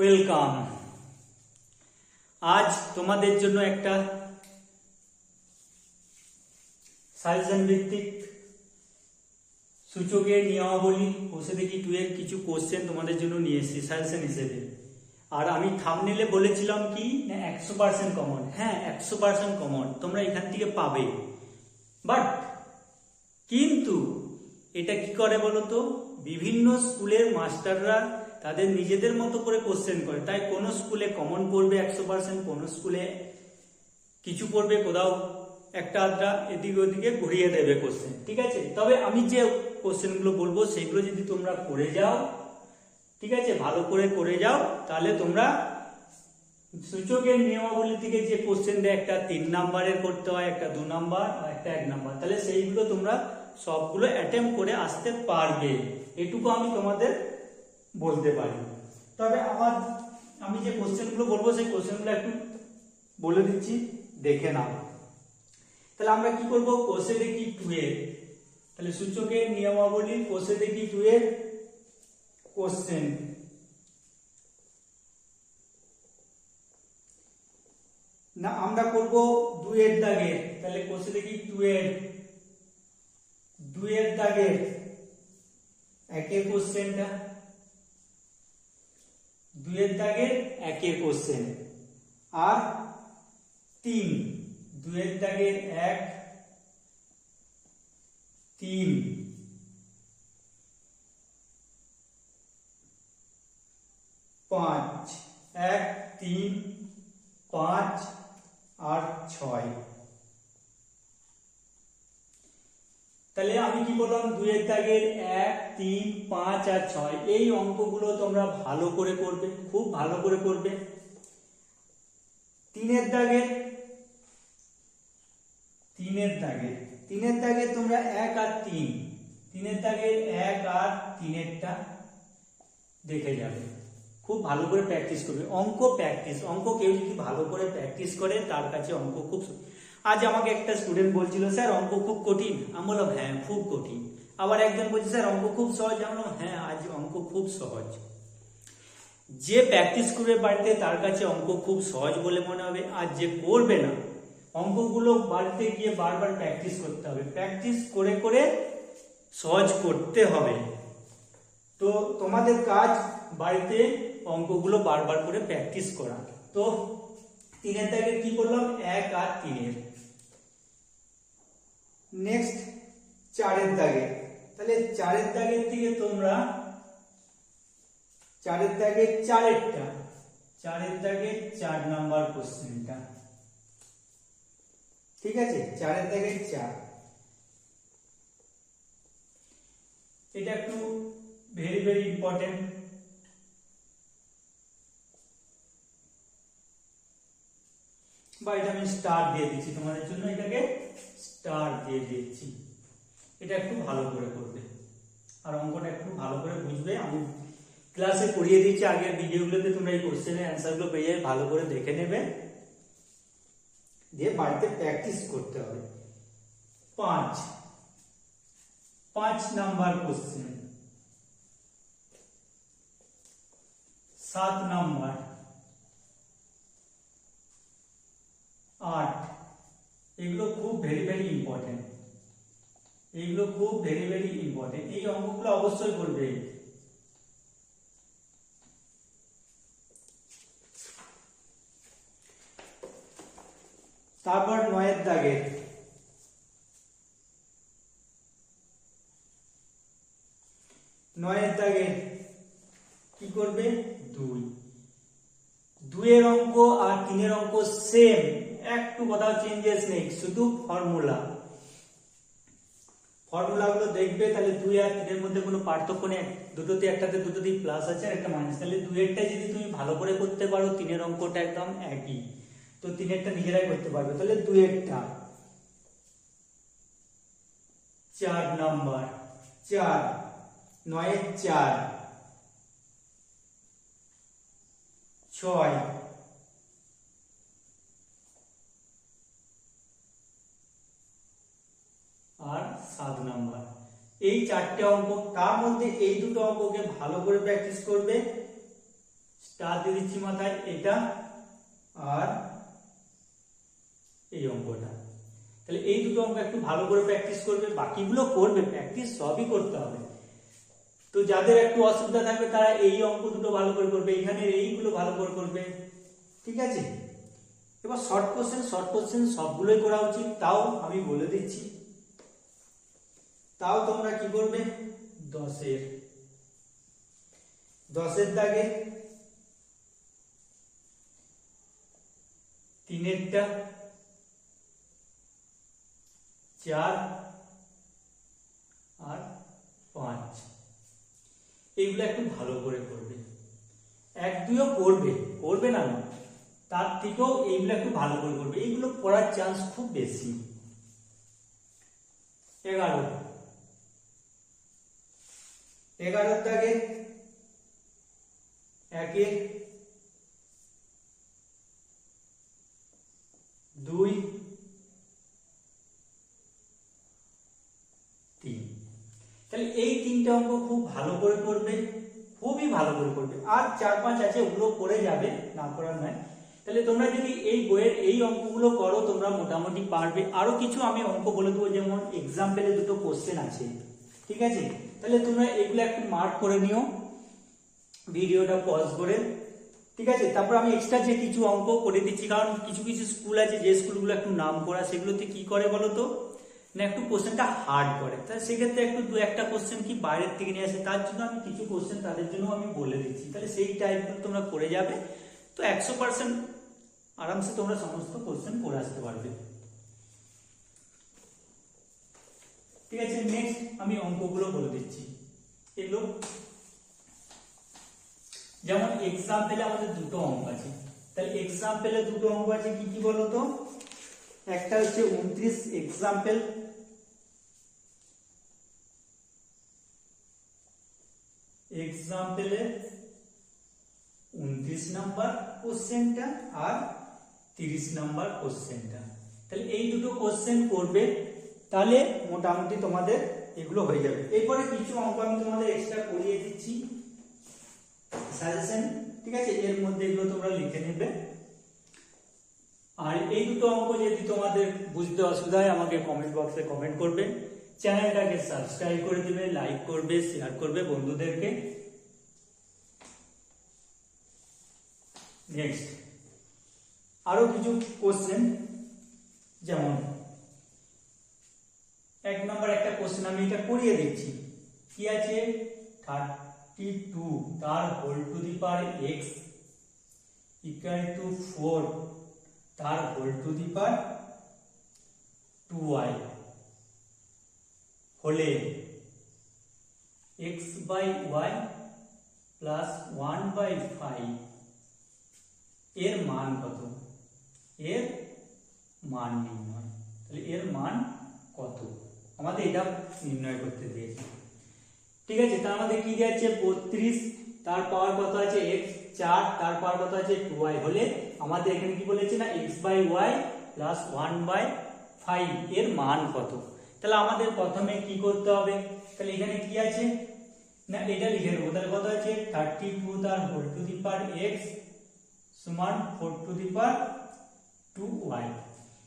Welcome আজ তোমাদের জন্য একটা সাজেশন ভিত্তিক সূচকের নিয়মাবলী বসে দেখি টু এর কিছু কোশ্চেন তোমাদের জন্য নিয়ে এসেছি সাজেশন হিসেবে। আর আমি থামনেলে বলেছিলাম কি, না, একশো পার্সেন্ট কমন হ্যাঁ একশো পার্সেন্ট কমন তোমরা এখান থেকে পাবে। বাট কিন্তু এটা কি করে বলতো? বিভিন্ন স্কুলের মাস্টাররা তাদের নিজেদের মতো করে কোশ্চেন করে। তাই কোনো স্কুলে কমন পড়বে একশো পার্সেন্ট কোনো স্কুলে কিছু পড়বে কোথাও একটা আধটা এদিকে ওদিকে ঘুরিয়ে দেবে কোশ্চেন ঠিক আছে? তবে আমি যে কোশ্চেনগুলো বলব সেগুলো যদি তোমরা করে যাও, ঠিক আছে? ভালো করে করে যাও, তাহলে তোমরা সূচকের নিয়মাবলী থেকে যে কোশ্চেন দেয়, একটা তিন নাম্বারের করতে হয়, একটা দু নাম্বার, আর একটা এক নাম্বার। তাহলে সেইগুলো তোমরা সবগুলো অ্যাটেম্প করে আসতে পারবে। এটুকু আমি তোমাদের বলতে পারি। তবে আমার আমি যে কোশ্চেনগুলো বলব, সেই কোশ্চেনগুলো একটু বলে দিচ্ছি, দেখে নাও। তাহলে আমরা কি করব? কোষে দেখি টু এর। তাহলে সূচকের নিয়মাবলী কোষে দেখি টু এর কোশ্চেন। না, আমরা করব দুয়ের দাগের। তাহলে কোষে দেখি এর। দুয়ের দাগের। একের কোশ্চেনটা। দুয়ের দাগের একের কোশ্চেন। আর তিন দুয়ের দাগের এক, তিন। পাঁচ, এক, তিন, পাঁচ, আর ছয়। তাহলে আমি কি বললাম? দুয়ের দাগের এক, তিন, পাঁচ আর ছয়। এই অঙ্কগুলো তোমরা ভালো করে করবে, খুব ভালো করে করবে। তিনের দাগের, তিনের দাগে তিনের দাগে তোমরা এক আর তিন। তিনের দাগের এক আর তিনেরটা দেখে যাবে। খুব ভালো করে প্র্যাকটিস করবে। অঙ্ক প্র্যাকটিস অঙ্ক কেউ যদি ভালো করে প্র্যাকটিস করে, তার কাছে অঙ্ক খুব আজ আমাকে একটা স্টুডেন্ট বলছিল, স্যার, অঙ্ক খুব কঠিন। আমি বললাম হ্যাঁ খুব কঠিন। আবার একজন বলছে, স্যার, অঙ্ক খুব সহজ। আমি বললাম হ্যাঁ আজ অঙ্ক খুব সহজ। যে প্র্যাকটিস করবে বাড়িতে, তার কাছে অঙ্ক খুব সহজ বলে মনে হবে। আর যে করবে না, অঙ্কগুলো বাড়িতে গিয়ে বারবার প্র্যাকটিস করতে হবে। প্র্যাকটিস করে করে সহজ করতে হবে। তো তোমাদের কাজ বাড়িতে অঙ্কগুলো বারবার করে প্র্যাকটিস করা। তো তিনের দাগে কি করলাম? এক আর তিনের। নেক্সট চারের দাগে। তাহলে চারের দাগের থেকে তোমরা, চারের দাগে চারেরটা, চারের দাগে চার নাম্বার কোশ্চেনটা। ঠিক আছে? চারের দাগে চার। এটা একটু ভেরি ভেরি ইম্পর্টেন্ট বা এটা আমি স্টার দিয়ে দিচ্ছি। তোমাদের জন্য এটাকে স্টার দিয়ে দিচ্ছি। এটা একটু ভালো করে করবে। আর অঙ্কটা একটু ভালো করে বুঝবে। আমি ক্লাসে পড়িয়ে দিচ্ছি আগের ভিডিওগুলোতে তোমরা এই কোশ্চেনের অ্যান্সারগুলো পেয়ে যাবে। ভালো করে দেখে নেবে। দিয়ে বাড়িতে প্র্যাকটিস করতে হবে। পাঁচ। পাঁচ নাম্বার কোশ্চেন সাত নাম্বার। আট এগুলো খুব ভেরি ভেরি ইম্পর্টেন্ট এইগুলো খুব ভেরি ভেরি ইম্পর্টেন্ট এই অঙ্কগুলো অবশ্যই করবে। তারপর নয়ের দাগে নয়ের দাগে কি করবে দুই দুইয়ের অঙ্ক আর তিনের অঙ্ক সেম একটু কোথাও চেঞ্জেস নেই, শুধু ফর্মুলা ফর্মুলাগুলো দেখবে, তাহলে দুই আর তিনের মধ্যে কোনো পার্থক্য নেই। দুটোতে একটাতে দুটোতেই প্লাস আছে আর একটা মাইনাস তাহলে দুইয়েরটা যদি তুমি ভালো করে করতে পারো, তিনের অঙ্কটা একদম একই। তো তিনেরটা নিজেরাই করতে পারবে। তাহলে দুইয়েরটা চার নাম্বার চার। নয়ের চার। ছয় আর সাত নাম্বার এই চারটে অঙ্ক, তার মধ্যে এই দুটো অঙ্ককে ভালো করে প্র্যাকটিস করবে। স্টার দিয়ে দিচ্ছি মাথায় এটা আর এই অঙ্কটা। তাহলে এই দুটো অঙ্ক একটু ভালো করে প্র্যাকটিস করবে, বাকিগুলো করবে প্র্যাকটিস সবই করতে হবে। তো যাদের একটু অসুবিধা থাকবে, তারা এই অঙ্ক দুটো ভালো করে করবে, এখানে এইগুলো ভালো করে করবে। ঠিক আছে? এবার শর্ট কোশ্চেন শর্ট কোশ্চেন সবগুলোই করা উচিত, তাও আমি বলে দিচ্ছি। তাও তোমরা কি করবে? দশের। দশের দাগে তিনেরটা চার আর পাঁচ। এইগুলো একটু ভালো করে করবে। এক দুইও করবে করবে না তার থেকেও এইগুলো একটু ভালো করে করবে। এইগুলো পড়ার চান্স খুব বেশি। এগারো। এগারোর দাগে একের দুই তিন। তাহলে এই তিনটে অঙ্ক খুব ভালো করে করবে, খুবই ভালো করে করবে। আর চার পাঁচ আছে, ওগুলো করে যাবে, না করার নয়। তাহলে তোমরা যদি এই বইয়ের এই অঙ্কগুলো করো, তোমরা মোটামুটি পারবে। আরও কিছু আমি অঙ্ক বলে দেবো, যেমন এক্সাম্পলে দুটো কোশ্চেন আছে। ঠিক আছে? তাহলে তোমরা এগুলো একটু মার্ক করে নিও। ভিডিওটা পজ করে। ঠিক আছে? তারপর আমি এক্সট্রা যে কিছু অঙ্ক করে দিচ্ছি, কারণ কিছু কিছু স্কুল আছে যে স্কুলগুলো একটু নাম করা, সেগুলোতে কি করে বলো তো? না, একটু কোশ্চেনটা হার্ড করে। তাহলে সেক্ষেত্রে একটু দু একটা কোশ্চেন কি বাইরের থেকে নিয়ে আসে? তার জন্য আমি কিছু কোশ্চেন তাদের জন্য আমি বলে দিচ্ছি। তাহলে সেই টাইপগুলো তোমরা করে যাবে। তো একশো পার্সেন্ট আরামসে তোমরা সমস্ত কোশ্চেন করে আসতে পারবে। ঠিক আছে নেক্সট আমি অঙ্কগুলো বলে দিচ্ছি। এগুলো যেমন এক্সাম্পলে আমাদের দুটো অঙ্ক আছে। তাহলে এক্সাম্পলে দুটো অঙ্ক আছে, কি কি বলতো একটা হচ্ছে উনত্রিশ এক্সাম্পল এক্সাম্পলে উনত্রিশ নাম্বার কোশ্চেনটা আর তিরিশ নাম্বার কোশ্চেনটা তাহলে এই দুটো কোশ্চেন করবে তাহলে মোটামুটি তোমাদের এগুলো হয়ে যাবে। এরপরে কিছু অঙ্ক আমি তোমাদের এক্সট্রা করিয়ে দিচ্ছি। সাজেশন ঠিক আছে? এর মধ্যে এগুলো তোমরা লিখে নেবে। আর এই দুটো অঙ্ক যদি তোমাদের বুঝতে অসুবিধা হয়, আমাকে কমেন্ট বক্সে কমেন্ট করবে। চ্যানেলটাকে সাবস্ক্রাইব করে দিবে লাইক করবে শেয়ার করবে বন্ধুদেরকে। নেক্সট আরও কিছু কোশ্চেন যেমন এক নম্বর একটা কোশ্চেন আমি এটা করিয়ে দিচ্ছি। কি আছে? থার্টি টু তার whole to the power X equal to four তার whole to the power two Y হলে X by Y plus one by five এর মান কত? এর মান নির্ণয়। তাহলে এর মান কত? আমাদের এটা নির্ণয় করতে দিয়েছে। ঠিক আছে, তার আমাদের কি দিয়েছে বত্রিশ, তার পাওয়ার কত আছে? এক্স চার, তার পাওয়ার কত আছে? টু ওয়াই হলে আমাদের এখানে কি বলেছে না? X by Y plus one by five এর মান কত? তাহলে আমাদের প্রথমে কি করতে হবে? তাহলে এখানে কি আছে? না, এটা লিখে নেব। তাহলে কত আছে? থার্টি টু তার whole to the power X সমান four to the power two Y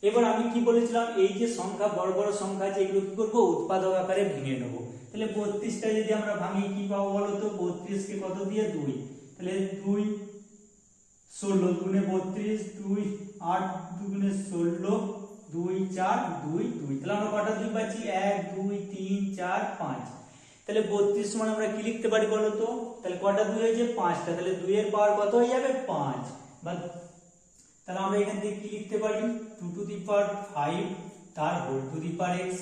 এবার আমি কি বলেছিলাম? এই যে সংখ্যা, বড় বড় সংখ্যা আছে, এগুলো কি করব? উৎপাদক আকারে ভেঙে নেব। তাহলে বত্রিশটা যদি আমরা ভাঙি, কি পাবো বলো তো? বত্রিশকে কত দিয়ে? দুই। তাহলে দুই ষোলো দুগুণে বত্রিশ, দুই আট দুগুণে ষোলো, দুই চার, দুই দুই। তাহলে আমরা কটা দুই পাচ্ছি? এক, দুই, তিন, চার, পাঁচ। তাহলে বত্রিশ সমান আমরা কি লিখতে পারি বলো তো? তাহলে কটা দুই হয়েছে? পাঁচটা। তাহলে দুইয়ের পাওয়ার কত হয়ে যাবে? পাঁচ। বা তাহলে আমরা এখান থেকে কি লিখতে পারি? Two to the power five তার whole to the power X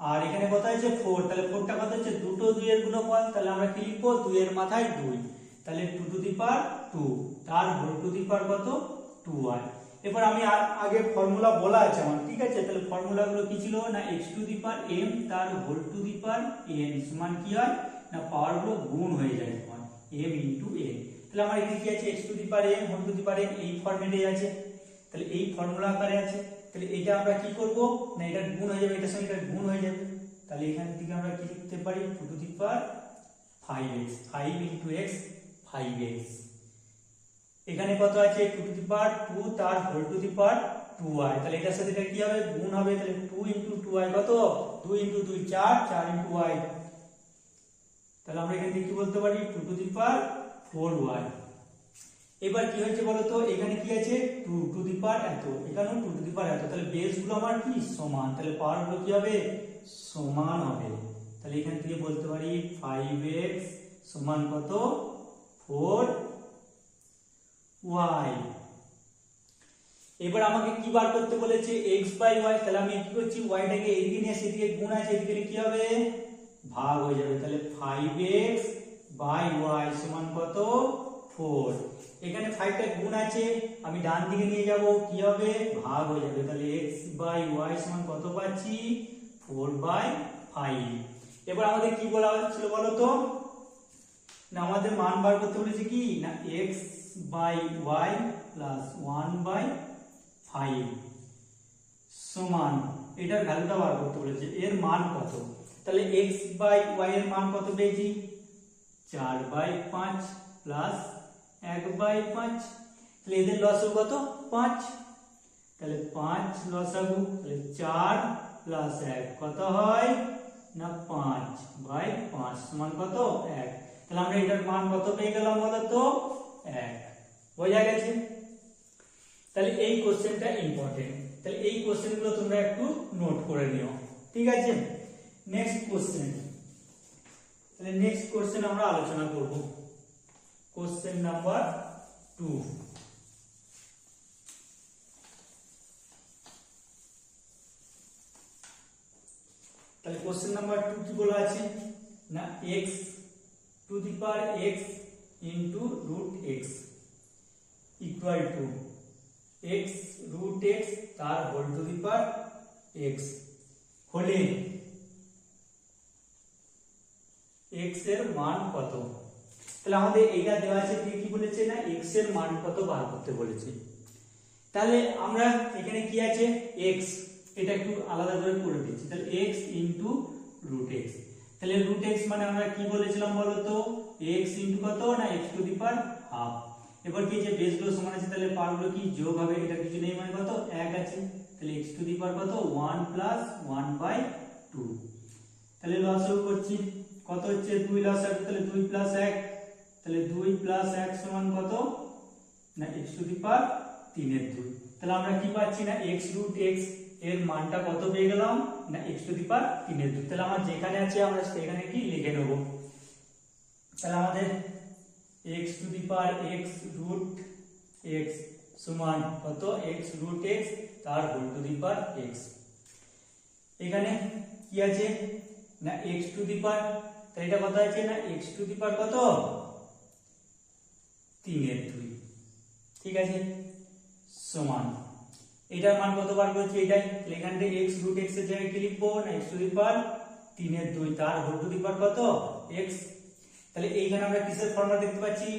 আর এখানে কত হয়েছে? ফোর তাহলে ফোরটা কত হচ্ছে? দুটো দুইয়ের গুণফল। তাহলে আমরা কি লিখব? দুইয়ের মাথায় দুই। তাহলে two to the power two তার হোল টু দি পাওয়ার কত? টু আর এবার আমি আর আগে ফর্মুলা বলা আছে আমার, ঠিক আছে? তাহলে ফর্মুলা গুলো কি ছিল? না X to the power M তার whole to the power N সমান কি হয়? না পাওয়ারগুলো গুণ হয়ে যায় সমান এম ইন্টু এন তাহলে আমার এখানে কি আছে X to the power M whole to the N এই ফর্মেটে আছে। তাহলে এই ফর্মুলা আকারে আছে। তাহলে এটা আমরা কি করব? না, এটা গুণ হয়ে যাবে, এটার সঙ্গে এটা গুণ হয়ে যাবে। তাহলে এখান থেকে আমরা কি লিখতে পারি? Two to the power five X five into X five X এখানে কত আছে? Two to the power two তার whole to the power two Y তাহলে এটার সাথে এটা কি হবে? গুণ হবে। তাহলে টু ইন্টু টু ওয়াই কত? দুই ইন্টু দুই, চার চার ইন্টু ওয়াই তাহলে আমরা এখান থেকে কি বলতে পারি? Two to the power four Y. এবার কি হয়েছে বলতো এখানে কি আছে? টু টু দি পাওয়ার এত। এখানেও টু টু দি পাওয়ার এত। তাহলে বেসগুলো আমার কি? সমান। তাহলে পাওয়ারগুলো কি হবে? সমান হবে। তাহলে এখান থেকে বলতে পারি ফাইভ এক্স সমান কত? ফোর ওয়াই এবার আমাকে কি বার করতে বলেছে? এক্স বাই ওয়াই তাহলে আমি কি করছি? ওয়াইটাকে এদিকে নিয়ে সেদিকে গুণ আছে, এদিকে কি হবে? ভাগ হয়ে যাবে। তাহলে ফাইভ এক্স বাই ওয়াই সমান কত? ফোর এখানে ফাইভটা গুণ আছে, আমি ডান দিকে নিয়ে যাব, কি হবে? ভাগ হয়ে যাবে। তাহলে এক্স বাই ওয়াই সমান কত পাচ্ছি? ফোর বাই ফাইভ এবার আমাদের কি বলা হচ্ছিল বলো তো? না, আমাদের মান বার করতে বলেছে কি? না X by Y plus one by five সমান, এটার ভ্যালুটা বার করতে বলেছে। এর মান কত? তাহলে এক্স বাই ওয়াই এর মান কত পেয়েছি? চার বাই পাঁচ প্লাস এক বাই পাঁচ। তাহলে এদের লসও কত? পাঁচ। তাহলে পাঁচ লসাগু তাহলে চার প্লাস এক কত হয়? না, পাঁচ বাই পাঁচ সমান কত? এক। তাহলে আমরা এটার মান কত পেয়ে গেলাম বলতো এক। বোঝা গেছে? তাহলে এই কোশ্চেনটা ইম্পর্টেন্ট তাহলে এই কোশ্চেনগুলো তোমরা একটু নোট করে নিও। ঠিক আছে? নেক্সট কোশ্চেন তাহলে নেক্সট কোশ্চেন আমরা আলোচনা করব। কোশ্চেন নাম্বার টু তাহলে কোশ্চেন নাম্বার টু কি বলা আছে? না X to the power X into root X equal to X root X তার whole to the power X হলে এক্সের মান কত? তাহলে আমাদের দেওয়া আছে, কি বলেছে না? মান কত করতে বলেছে। তাহলে আমরা এখানে কি আছে? এটা একটু আলাদা করে করে তাহলে তাহলে মানে আমরা কি বলেছিলাম বলতো এক্স ইন্টু কত না টু হাফ এবার কি যে আছে, তাহলে কি যোগ হবে? এটা কিছু নেই মানে কত? এক আছে। তাহলে টু কত? One plus one by two তাহলে লসও করছি। কত হচ্ছে দুই লস হবে তাহলে দুই প্লাস এক, তাহলে দুই প্লাস এক সমান কত? না এক্স টু দি পার তিনের দুই। তাহলে আমরা কি পাচ্ছি না? এক্স রুট এক্সের মানটা কত পেয়ে গেলাম? না এক্স টু দি পার তিনের দুই। তাহলে আমার যেখানে আছে, আমরা সেখানে কি লিখে নেব? তাহলে আমাদের X to the power X root X সমান কত? এক্স রুট এক্স তার whole to the power X এখানে কি আছে? না এক্স টু দি পার তাহলে এটা কত আছে না? এক্স টু দি পার কত? তিনের দুই। ঠিক আছে? সমান। এটার মান কত বার করেছি? এটাই। তাহলে এখান এক্স রুট এক্সের জায়গায় কি লিখব? না এক্স টু দি পার তিনের দুই। তার হোল টু দি পার কত? এক্স তাহলে এইখানে আমরা কিসের ফর্মুলা দেখতে পাচ্ছি?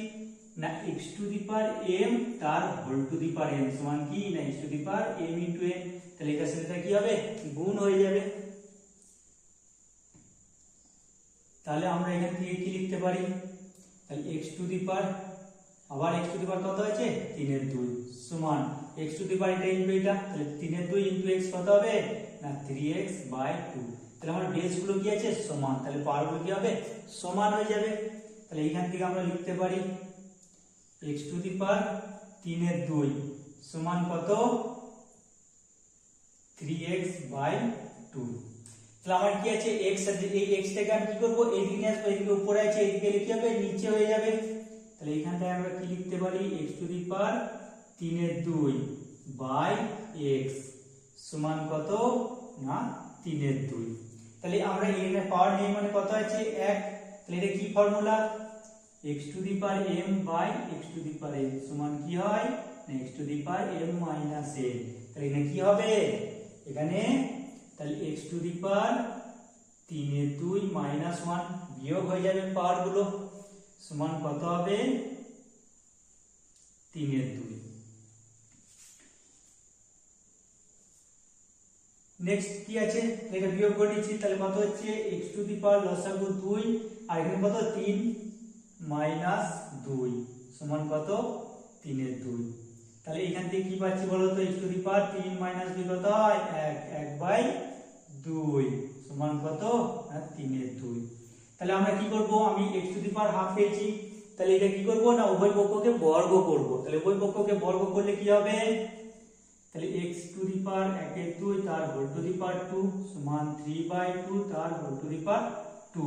না X to the power M তার whole to the power M সমান কি? না X to the power M into M তাহলে এটা কি হবে? গুণ হয়ে যাবে। তাহলে আমরা এখান থেকে কি লিখতে পারি? তাহলে এক্স টু দি পার আবার এক্স টু দি পার কত আছে তিনের দুই সমান এক্স টু দি পার এটা ইন্টু এটা, তাহলে তিনের দুই ইন্টু এক্স কত হবে? না থ্রি এক্স বাই টু তাহলে আমার বেসগুলো কি আছে? সমান। তাহলে পাওয়ারগুলো কি হবে? সমান হয়ে যাবে। তাহলে এইখান থেকে আমরা লিখতে পারি এক্স টু দি পার তিনের দুই সমান কত? থ্রি এক্স বাই টু তাহলে আমার কি আছে? এক্স আছে এই এক্স টাকে আমি কি করব? এইদিকে নিয়ে আসব এইদিকে উপরে আছে এইদিকে লিখে হবে, নিচে হয়ে যাবে। তাহলে এখানটায় আমরা কি লিখতে পারি? এক্স টু দি পার তিনের দুই বাই এক্স সমান কত? না, তিনের দুই। তাহলে আমরা এখানে পাওয়ার নেই মানে কত আছে? এক। তাহলে এটা কি formula X to the power M by X to the power M সমান কি হয়? X to the power M minus M তাহলে এখানে কি হবে? এখানে তাহলে এক্স টু দি পার তিনের দুই মাইনাস ওয়ান বিয়োগ হয়ে যাবে পাওয়ারগুলো। সমান কত হবে? তিনের দুই। নেক্সট কি আছে? এটা বিয়োগ করে নিচ্ছি, তাহলে কত হচ্ছে? এক্স টু দি পাওয়ার লসাগু দুই আর এখানে কত? তিন মাইনাস দুই। সমান কত? তিনের দুই। তাহলে এখান থেকে কি পাচ্ছি বলো তো এক্স টু দি পাওয়ার তিন মাইনাস দুই কত হয়? এক এক বাই দুই সমান কত? না তিনের দুই। তাহলে আমরা কি করব? আমি x to the power half পেয়েছি। তাহলে এটা কি করব না উভয় পক্ষকে বর্গ করব? তাহলে উভয় পক্ষকে বর্গ করলে কি হবে? তাহলে এক্স টু দি পাওয়ার একের দুই, তার whole to the power two সমান থ্রি বাই টু তার whole to the power two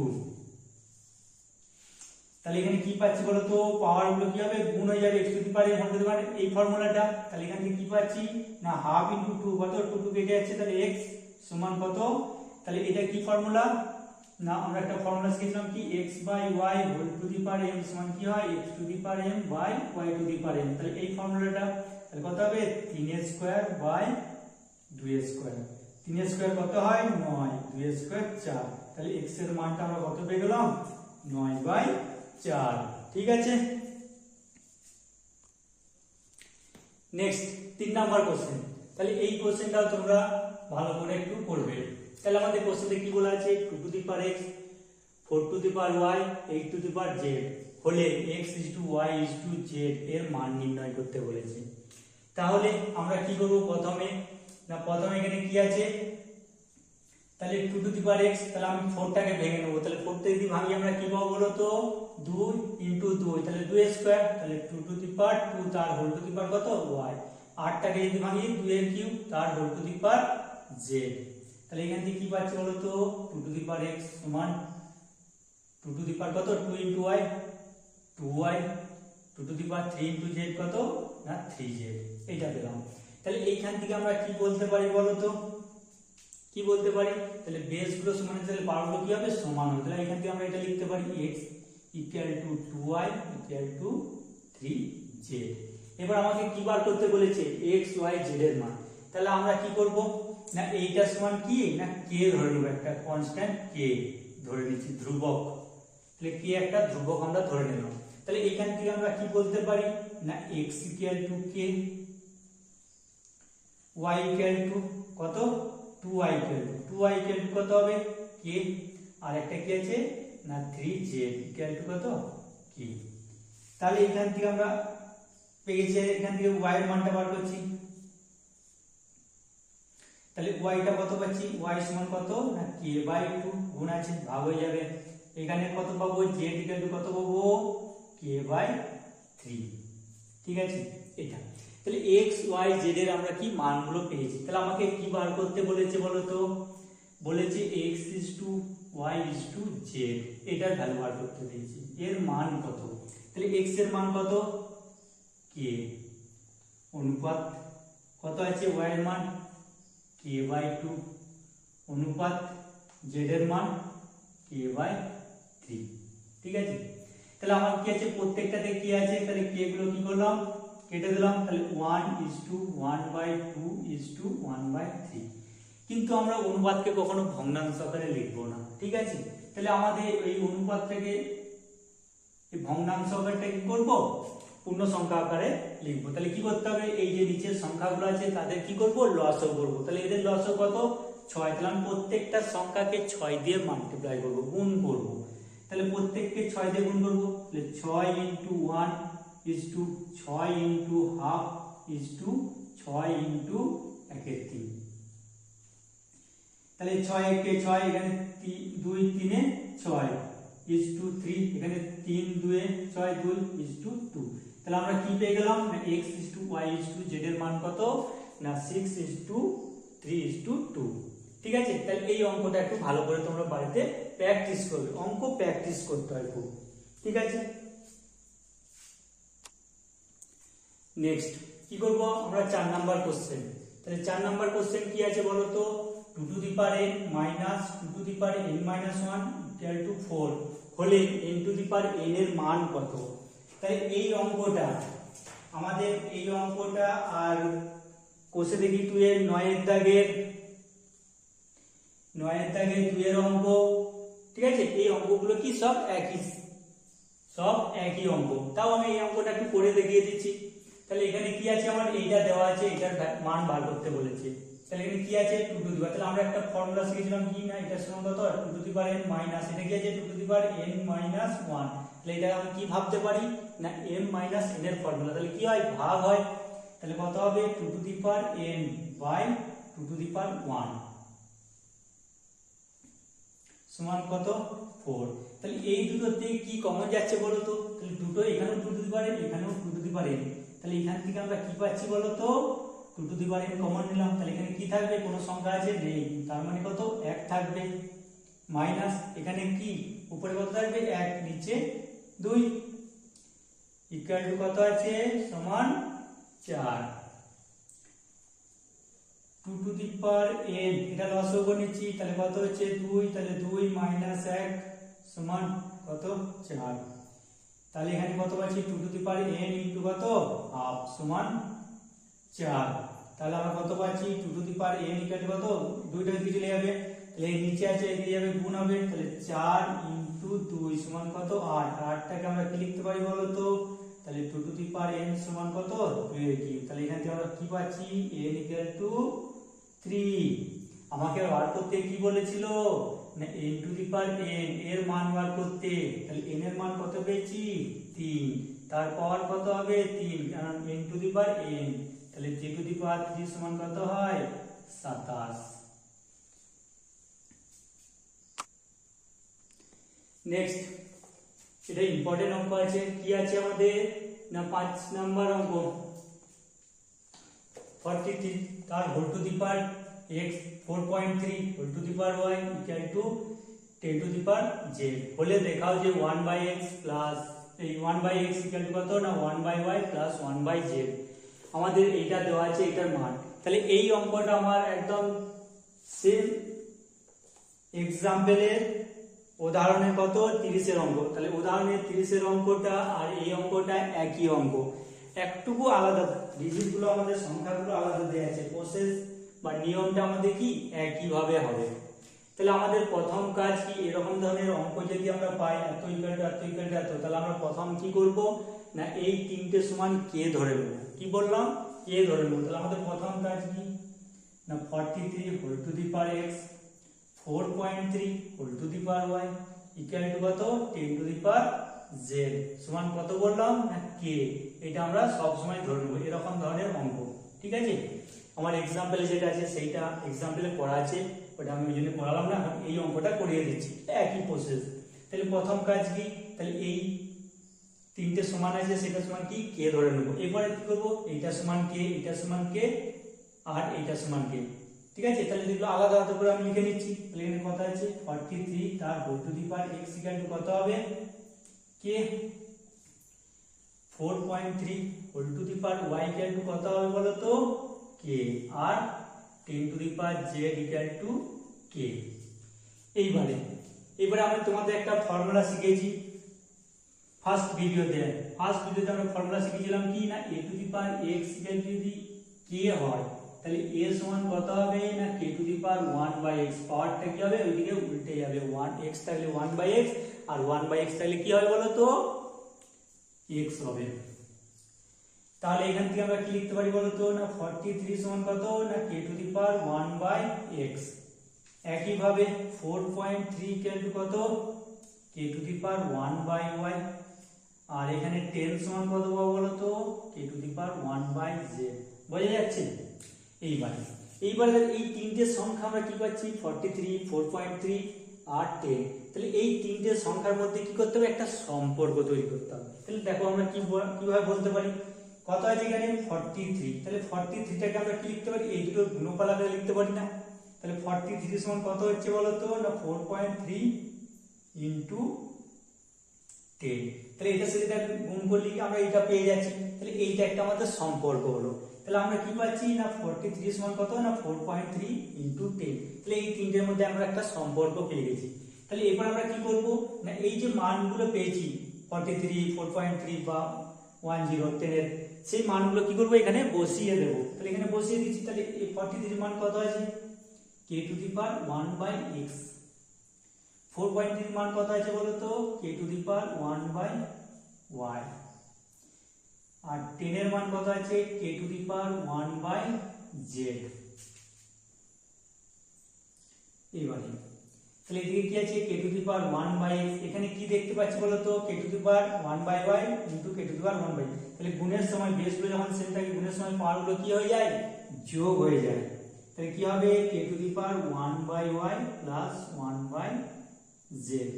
তাহলে এখানে কি পাচ্ছি বলো তো পাওয়ারগুলো কি হবে? গুণ হয়ে যাবে x to the power whole to the power এই ফর্মুলাটা তাহলে এখান থেকে কি পাচ্ছি? না হাফ ইনটু টু কত? টু টু কেটে যাচ্ছে। তাহলে এক্স সমান কত? তাহলে এটা কি ফর্মুলা না, আমরা একটা ফর্মুলা শিখলাম কি? x by y whole to the power m সমান কি হয়? x to the power m by y to the power m তাহলে এই ফর্মুলাটা তাহলে কত হবে? 3 স্কয়ার বাই 2 স্কয়ার 3 স্কয়ার কত হয়? 9 2 স্কয়ার 4 তাহলে x এর মানটা আমরা কত পেয়ে গেলাম? 9 বাই 4 ঠিক আছে? নেক্সট তিন নাম্বার কোশ্চেন তাহলে এই কোশ্চেনটাও তোমরা ভালো করে একটু করবে তাহলে আমাদের কোশ্চেনে কি বলা আছে? Two to the power x four to the power y eight to the power z হলে x is to y is to z এর মান নির্ণয় করতে বলেছে। তাহলে আমরা কি করব প্রথমে? না, প্রথমে এখানে কি আছে? তাহলে two to the power x তাহলে আমি ফোরটাকে ভেঙে নেব। তাহলে ফোর থেকে যদি ভাঙি আমরা কি পাবো বলো তো? দুই ইন্টু দুই। তাহলে দুই স্কোয়ার তাহলে two to the power two তার হোল টু দি পাওয়ার কত? ওয়াই আটটাকে যদি ভাঙি দুই এর কিউব, তার whole to the power z তাহলে এখান থেকে কি পাচ্ছি বলো তো two to the power x সমান টু টু দি পাওয়ার কত? Two into y, two y, two to the power three into z কত? না, থ্রি জেড। এইটা পেলাম। তাহলে এইখান থেকে আমরা কি বলতে পারি বলো তো কি বলতে পারি? তাহলে বেসগুলো সমান তাহলে পাওয়ারগুলো কি হবে? সমান হবে। তাহলে এখান থেকে আমরা এটা লিখতে পারি x equal to two y equal to 3z এবার আমাকে কি বার করতে বলেছে? X, y, z এর মান। তাহলে আমরা কি করব? না এইটা সমান কি? না, k ধরে নেব একটা কনস্ট্যান্ট k ধরে নিচ্ছি ধ্রুবক। তাহলে k একটা ধ্রুবক আমরা ধরে নিলাম। তাহলে এখান থেকে আমরা কি বলতে পারি? না, x equal to k, y equal to কত? 2y equal to 2y equal to কত হবে? K আর একটা কি আছে? না থ্রি 3z ইকুয়াল টু কত? K তাহলে এখান থেকে আমরা পেয়ে গেছি এখান থেকে y এর মানটা বার করছি। তাহলে y টা কত পাচ্ছি? y সমান কত? না, k বাই 2 গুণ আছে, ভাগ হয়ে যাবে। এখানে কত পাবো? z ইকুয়াল টু কত পাবো? k বাই 3 ঠিক আছে? এটা। তাহলে x, y, z এর আমরা কি মানগুলো পেয়েছি? তাহলে আমাকে কি বার করতে বলেছে বলো তো? বলেছে x is to y is to z এটার ভ্যালু বার করতে দিয়েছি এর মান কত? তাহলে x এর মান কত? K অনুপাত কত আছে y এর মান? k বাই 2 অনুপাত z এর মান? k বাই 3 ঠিক আছে? তাহলে আমার কি আছে? প্রত্যেকটাতে কি আছে? তাহলে k গুলো কি করলাম? কেটে দিলাম। তাহলে 1 is to 1 by 2 is to 1 by 3 কিন্তু আমরা অনুপাতকে কখনো ভগ্নাংশ আকারে লিখব না। ঠিক আছে? তাহলে আমাদের এই অনুপাতটাকে ভগ্নাংশ আকারটা কি করব? পূর্ণ সংখ্যা আকারে লিখব। তাহলে কি করতে হবে? এই যে নিচের সংখ্যাগুলো আছে, তাদের কি করব? লসও করব। তাহলে এদের লসও কত? ছয়। তাহলে আমি প্রত্যেকটা সংখ্যাকে ছয় দিয়ে মাল্টিপ্লাই করব, গুণ করব। তাহলে প্রত্যেককে ছয় দিয়ে গুণ করব। তাহলে ছয় ইন্টু ওয়ান ইজ টু ছয় ইন্টু হাফ ইজ টু ছয় ইন্টু একের তিন। তাহলে ছয় একে ছয়, এখানে দুই তিনে ছয় ইজ টু থ্রি এখানে তিন দুয়ে ছয় দুই ইজ টু টু তাহলে আমরা কি পেয়ে গেলাম? না x is to y is to z এর মান কত? না six is to three is to two ঠিক আছে? তাহলে এই অঙ্কটা একটু ভালো করে তোমরা বাড়িতে প্র্যাকটিস করবে। অঙ্ক প্র্যাকটিস করতে হয় খুব। ঠিক আছে? নেক্সট কি করব? আমরা চার নাম্বার কোশ্চেন তাহলে চার নাম্বার কোশ্চেন কি আছে বলো তো? Two to the power n minus two to the power n minus one equal to four হলে n to the power n এর মান কত? তাহলে এই অঙ্কটা, আমাদের এই অঙ্কটা আর কোষে দেখি এর নয়ের দাগের নয়ের দাগের দুয়ের অঙ্ক, ঠিক আছে? এই অঙ্কগুলো কি সব একই সব একই অঙ্ক। তাও আমি এই অঙ্কটা একটু করে দেখিয়ে দিচ্ছি। তাহলে এখানে কি আছে আমার? এইটা দেওয়া আছে এটার মান বার করতে বলেছে। তাহলে এখানে কি আছে? টু টু দি পাওয়ার তাহলে আমরা একটা ফর্মুলা শিখেছিলাম কি না? এটা সমান কত two to the power n minus, এটা কি আছে? Two to the power n minus one. তাহলে এটা আমি কি ভাবতে পারি? না এম মাইনাস এন এর ফর্মুলা তাহলে কি হয়? ভাগ হয়। তাহলে কত হবে? Two to the power n by two to the power one সমান কত? ফোর তাহলে এই দুটোতে কি কমন যাচ্ছে বলো তো তাহলে দুটো এখানেও টু টু দি পাওয়ার এখানেও টু টু দি পাওয়ার তাহলে এখান থেকে আমরা কি পাচ্ছি বলো তো two to the power common নিলাম। তাহলে এখানে কি থাকবে? কোনো সংখ্যা আছে? নেই। তার মানে কত? এক থাকবে। মাইনাস এখানে কি? উপরে কত থাকবে? এক, নিচে দুই। ইকুয়াল টু কত আছে? সমান চার। Two to the power n এটা লসগো নিচ্ছি, তাহলে কত হচ্ছে? দুই, তাহলে দুই মাইনাস এক সমান কত? চার। তাহলে এখানে কত পাচ্ছি? Two to the power n কত? হাফ সমান চার। তাহলে আমরা কত পাচ্ছি? Two to the power n equal কত? দুইটা দিকে চলে যাবে। তাহলে এই নিচে আছে এদিকে যাবে গুণ হবে, তাহলে চার ইন্টু দুই সমান কত? আট। আটটাকে আমরা কি লিখতে পারি বলো তো? তাহলে two to the power n সমান কত? দুই এর তাহলে এখান থেকে আমরা কি পাচ্ছি? এন ইকুয়াল টু থ্রি আমাকে বার করতে কি বলেছিল? না n to the power n এর মান বার করতে। তাহলে এন এর মান কত পেয়েছি? তিন। তার পাওয়ার কত হবে? তিন। কারণ n to the power n তাহলে three to the power three সমান কত হয়? সাতাশ। নেক্সট এটা ইম্পর্টেন্ট অঙ্ক আছে। কি আছে আমাদের? না পাঁচ নাম্বার অঙ্ক? ফর্টি থ্রি তার whole to the power x four point three whole to the power y equal to ten to the power z হলে দেখাও যে ওয়ান বাই এক্স প্লাস এই one by x equal to কত? না one by y plus one by z আমাদের এইটা দেওয়া আছে এটার মান। তাহলে এই অঙ্কটা আমার একদম সেম এক্সাম্পলের উদাহরণের কত? তিরিশের অঙ্ক। তাহলে উদাহরণের তিরিশের অঙ্কটা আর এই অঙ্কটা একই অঙ্ক। একটুকু আলাদা। ডিজিটগুলো আমাদের, সংখ্যাগুলো আলাদা দেওয়া আছে। প্রসেস বা নিয়মটা আমাদের কি? একইভাবে হবে। তাহলে আমাদের প্রথম কাজ কি? এরকম ধরনের অঙ্ক যদি আমরা পাই, এত ইকুয়াল এত ইকুয়াল এত, তাহলে আমরা প্রথম কি করব? না, এই তিনটে সমান কে ধরে নেব? কি বললাম? কে ধরে নেব? তাহলে আমাদের প্রথম কাজ কি? না forty three whole to the power x four point three whole to the power y equal to কত? Ten to the power z সমান কত বললাম? না কে এটা আমরা সব সময় ধরে নেব, এরকম ধরনের অঙ্ক। ঠিক আছে? আমার এক্সাম্পলে যেটা আছে, সেইটা এক্সাম্পলে করা আছে, ওটা আমি ওই জন্য করালাম না এই অঙ্কটা করিয়ে দিচ্ছি। একই প্রসেস তাহলে প্রথম কাজ কি? তাহলে এই তিনটে সমান আছে, সেটা সমান কি? কে ধরে নেব। এবারে কি করব? এইটা সমান কে এইটা সমান কে আর এইটা সমান কে ঠিক আছে? তাহলে যেগুলো আলাদা আলাদা করে আমি লিখে নিচ্ছি। তাহলে এখানে কত আছে ফর্টি থ্রি তার whole to the power x equal to কত হবে? K four point three whole to the power y equal to কত হবে বলো তো? K R ten to the power z equal to k এইবারে, এবারে আমি তোমাদের একটা ফর্মুলা শিখেছি। ফার্স্ট ভিডিওতে ফার্স্ট ভিডিওতে আমরা ফর্মুলা শিখেছিলাম কি না? A to the power x equal যদি কে হয়। তাহলে এ সমান কত হবে? না k to the power one by x পাওয়ারটা কি হবে? ওইদিকে উল্টে যাবে। ওয়ান এক্স থাকলে ওয়ান বাই এক্স আর ওয়ান বাই এক্স থাকলে কি হবে বলো তো? এক্স হবে। তাহলে এখান থেকে আমরা কি লিখতে পারি বলো তো? না ফর্টি থ্রি সমান কত? না k to the power one by x একইভাবে four point three equal to কত? K to the power one by y আর এখানে টেন সমান কত বলো তো? K to the power one by z বোঝা যাচ্ছে? এইবারে এইবারে এই তিনটে সংখ্যা আমরা কি পাচ্ছি? Forty three four point three আর টেন তাহলে এই তিনটে সংখ্যার মধ্যে কি করতে হবে? একটা সম্পর্ক তৈরি করতে হবে। তাহলে দেখো আমরা কি কীভাবে বলতে পারি? কত আছে এখানে? ফর্টি থ্রি তাহলে ফর্টি থ্রিটাকে আমরা কি লিখতে পারি? এই দুটো গুণফল আকারে লিখতে পারি না। তাহলে ফর্টি থ্রি সমান কত হচ্ছে বলো তো? না four point three into ten তাহলে এটার সাথে গুণ করলে আমরা এটা পেয়ে যাচ্ছি। তাহলে এইটা একটা আমাদের সম্পর্ক হলো। তাহলে আমরা কি পাচ্ছি? না ফোরটি থ্রি সমান কত? না four point three into ten তাহলে এই তিনটের মধ্যে আমরা একটা সম্পর্ক পেয়ে গেছি। তাহলে এবার আমরা কি করব? না, এই যে মানগুলো পেয়েছি forty three four point three বা ওয়ান জিরো টেনের সেই মানগুলো কি করব? এখানে বসিয়ে দেবো। তাহলে এখানে বসিয়ে দিচ্ছি, তাহলে এই ফর্টি থ্রি মান কত আছে? K to the power one by x four point মান কত আছে বলো তো k to the power one by y R ten এর মান কত আছে? K to the power one by z এইবারে তাহলে এদিকে কি আছে? K to the power one by এখানে কি দেখতে পাচ্ছি বলো তো? K to the power one by y into k to the power one by তাহলে গুণের সময় বেসগুলো যখন সেম থাকে, গুণের সময় পাওয়ারগুলো কি হয়ে যায়? যোগ হয়ে যায়। তাহলে কি হবে? K to the power one by y plus one by z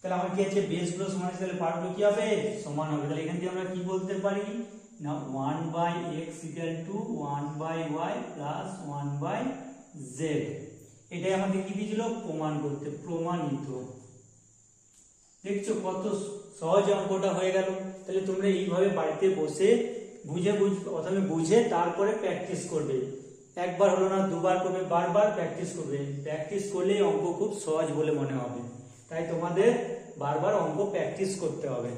তাহলে আমার কি আছে? বেসগুলো সমান আছে, তাহলে পাওয়ারগুলো কি হবে? সমান হবে। তাহলে এখান থেকে আমরা কি বলতে পারি? না one by x equal to one by y plus one by z এটাই আমাদের কি দিয়েছিল? প্রমাণ করতে, প্রমাণিত। দেখছ কত সহজ অঙ্কটা হয়ে গেল। তাহলে তোমরা এইভাবে বাড়িতে বসে বুঝে বুঝ, প্রথমে বুঝে তারপরে প্র্যাকটিস করবে। একবার হলো না, দুবার করবে, বারবার প্র্যাকটিস করবে। প্র্যাকটিস করলে অঙ্ক খুব সহজ বলে মনে হবে। তাই তোমাদের বারবার অঙ্ক প্র্যাকটিস করতে হবে।